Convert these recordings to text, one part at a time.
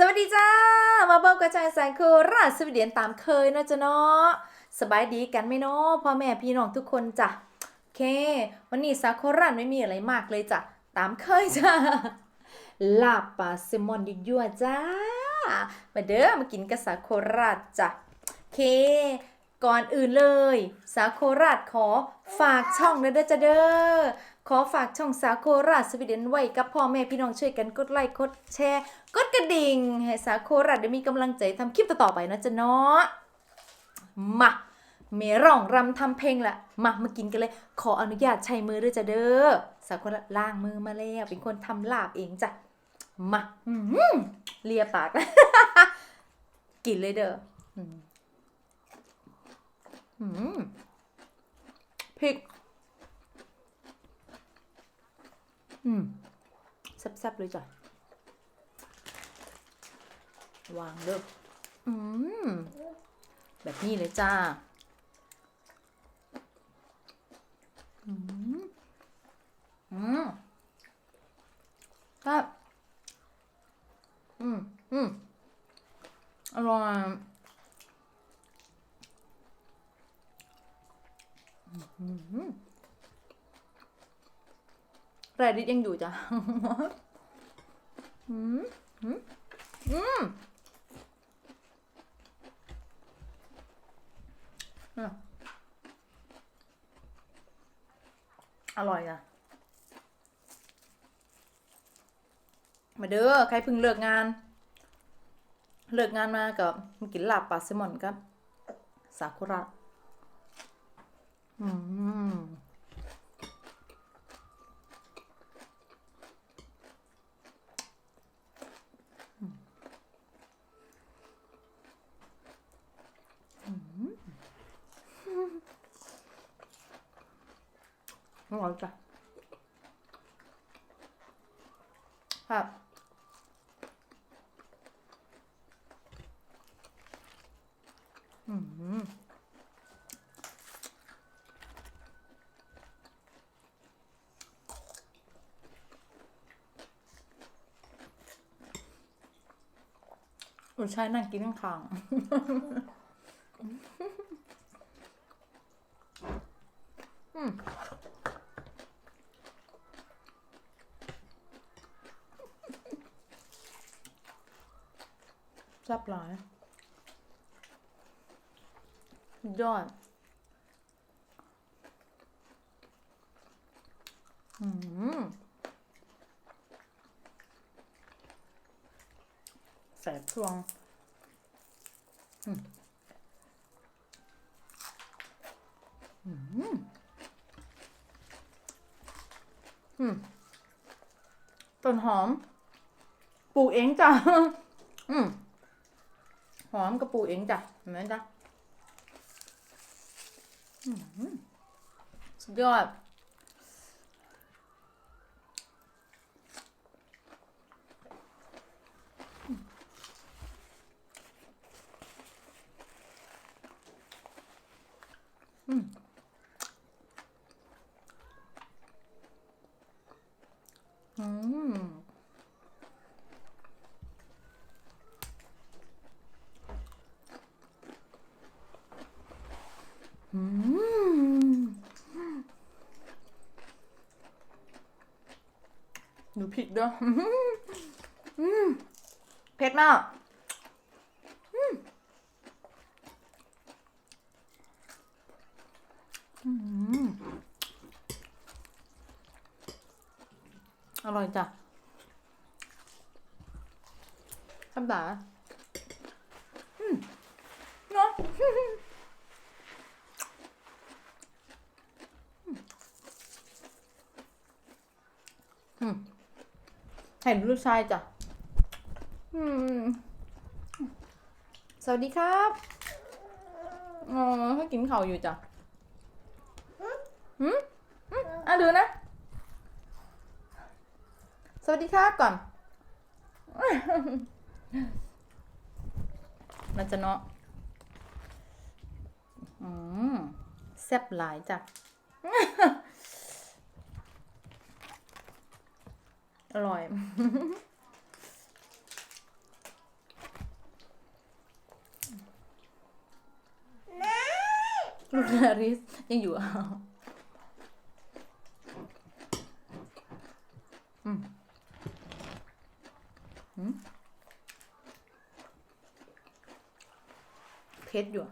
สวัสดีจ้า มาพบกกระจายสายโคราชสวีเดนตามเคยนะจ๊ะเนาะสบายดีกันไหมเนาะพ่อแม่พี่น้องทุกคนจ้ะโอเค วันนี้ซาโคราชไม่มีอะไรมากเลยจ้ะตามเคยจ้ะลาบปลาแซลมอนยั่วจ้า มาเด้อมากินกับซาโคราจ้ะโอเค ก่อนอื่นเลย สาวโคราชขอฝากช่องนะเด้อจ้ะเด้อขอฝากช่องสาวโคราชสวีเดนไว้กับพ่อแม่พี่น้องช่วยกันกดไลค์กดแชร์ กดกระดิ่งให้สาวโคราชได้มีกำลังใจทำคลิปต่อๆไปนะจ๊ะเนาะมาเมร้องรำทำเพลงละมามากินกันเลย ขออนุญาตใช้มือด้วยจ้ะเด้อสาวโคราชล้างมือมาแล้วเป็นคนทำลาบเองจ้ะมาเลียปาก กินเลยเด้อ พริก อืมแซ่บๆเลยจ้ะ วางเด้ออืม แบบนี้เลยจ้า อืม อืมครับอืม อืม อร่อยอืม แรดิตยังอยู่จ้ะอืมอืมอืมอะอร่อยนะมาเด้อใครเพิ่งเลิกงาน เลิกงานมากับกินลาบปลาแซลมอนครับสาคุระ อืมอร่อยจ้ะครับอืม อุยใช่นั่งกินข้างๆอืมแซ่บหลายยอด อืม สบช่วงอืมอืมอืมต้นหอม ปลูกเองจ้ะอืมหอมกระปูเองจ้ะเห็นไหมจ๊ะอื้อหือสุดยอด อืมอืม อืมดูพริกด้วยอืมเผ็ดมากอร่อยจ้ะคำด่าเนาะ อืม เห็นลูกชายจ้ะอืมสวัสดีครับอ๋อเขากินข้าวอยู่จ้ะหืมหืมอะดูนะ สวัสดีครับก่อน มันจะเนาะอืมแซ่บหลายจ้ะ อร่อย ลูกนาริส ยังอยู่อะเผ็ดอยู่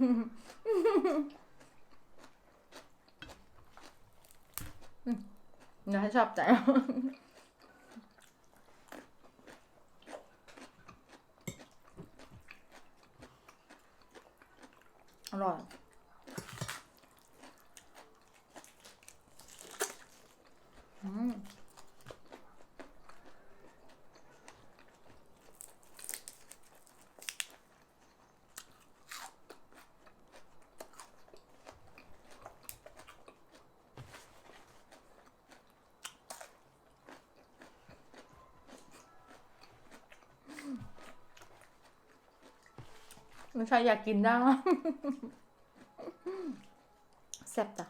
น่าชอบใจ อร่อย อืม ไม่ใช่อยากกินได้แซ่บจ้ะ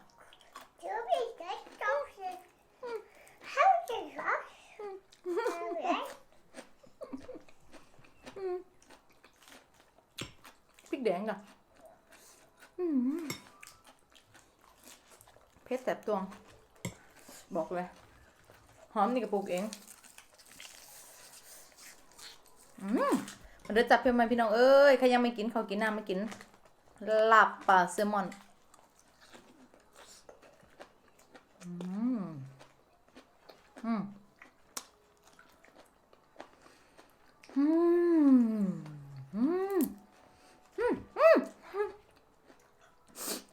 พริกแดงก่ะเพชรแสบตวง บอกเลย หอมนี่กระปุกเอง อืม เดือจับเพื่อนมาพี่น้องเอ้ยใครยังไม่กินเขากินน้ำไม่กินหลับปลาแซลมอน อืม อืม อืม อืม อืม อืม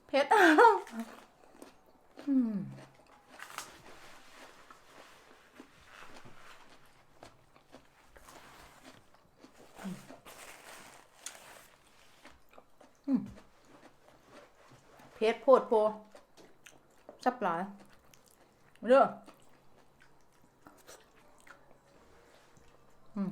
เผ็ดอืม เพชรโพดโพซับหลายเด้ออืม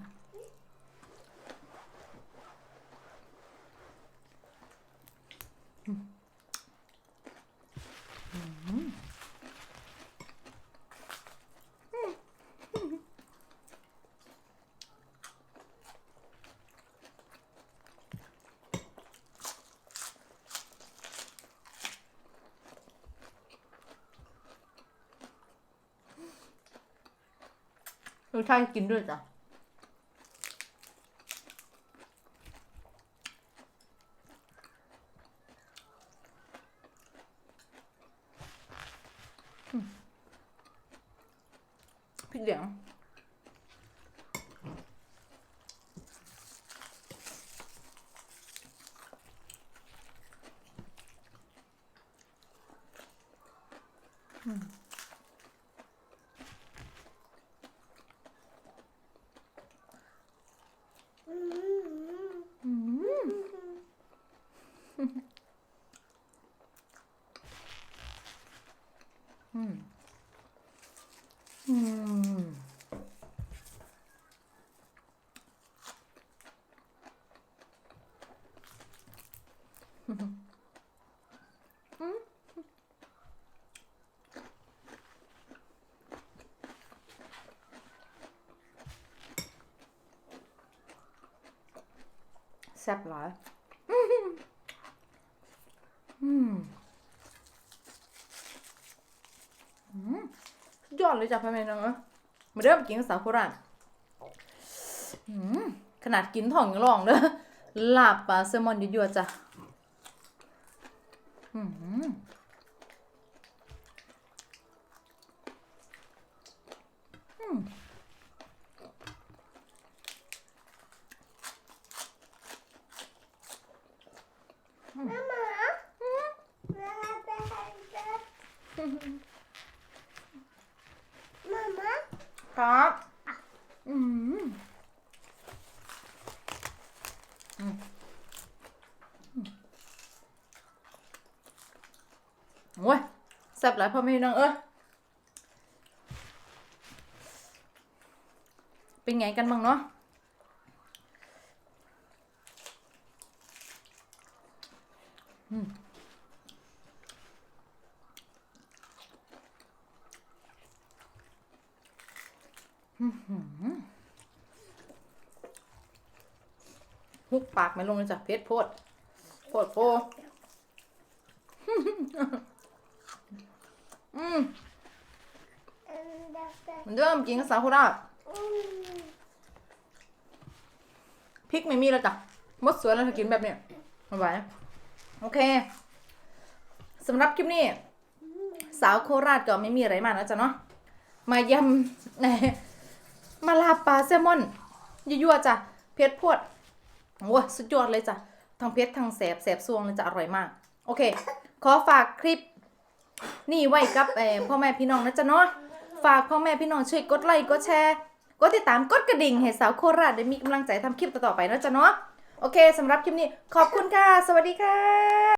อืม อืมลูกชายกินด้วยจ้ะอืมพริกเหลืองอืม อืม อืม อืมแซ่บหลาย อืม อืม สุดยอดเลยจ้ะพ่อแม่น้องเอ้ยมาเริ่มกินกับสาวโคราชขนาดกินถ่องยังร้องเด้อลาบปลาแซลมอนยั่วๆจ้ะ อืม ครับอืมโอ้ยแซ่บหลายพ่อแม่น้องเอ้ยเป็นไงกันบ้างเนาะอืม ฮุกปากไม่ลงเลยจ้ะเพชรโพดโพดโพอืมเหมือนเดิมกินกับซาคุระพริกไม่มีแล้วจ้ะมดสวนแล้วถ้ากินแบบเนี้ยไม่ไหวโอเคสำหรับคลิปนี้ สาวโคราชก็ไม่มีอะไรมากนะจ๊ะเนาะ มายำ มาลาปลาแซลมอนยั่วๆจ้ะเพชรพวดโอ้สุดยอดเลยจ้ะทั้งเพชรทั้งแสบแสบซวงเลยจะอร่อยมาก โอเค ขอฝากคลิป นี่ไว้กับพ่อแม่พี่น้องนะจ๊ะเนาะฝากพ่อแม่พี่น้องช่วยกดไลค์กดแชร์กดติดตามกดกระดิ่งให้สาวโคราชได้มีกำลังใจทำคลิปต่อๆไปนะจ๊ะเนาะโอเคสำหรับคลิปนี้ขอบคุณค่ะ สวัสดีค่ะ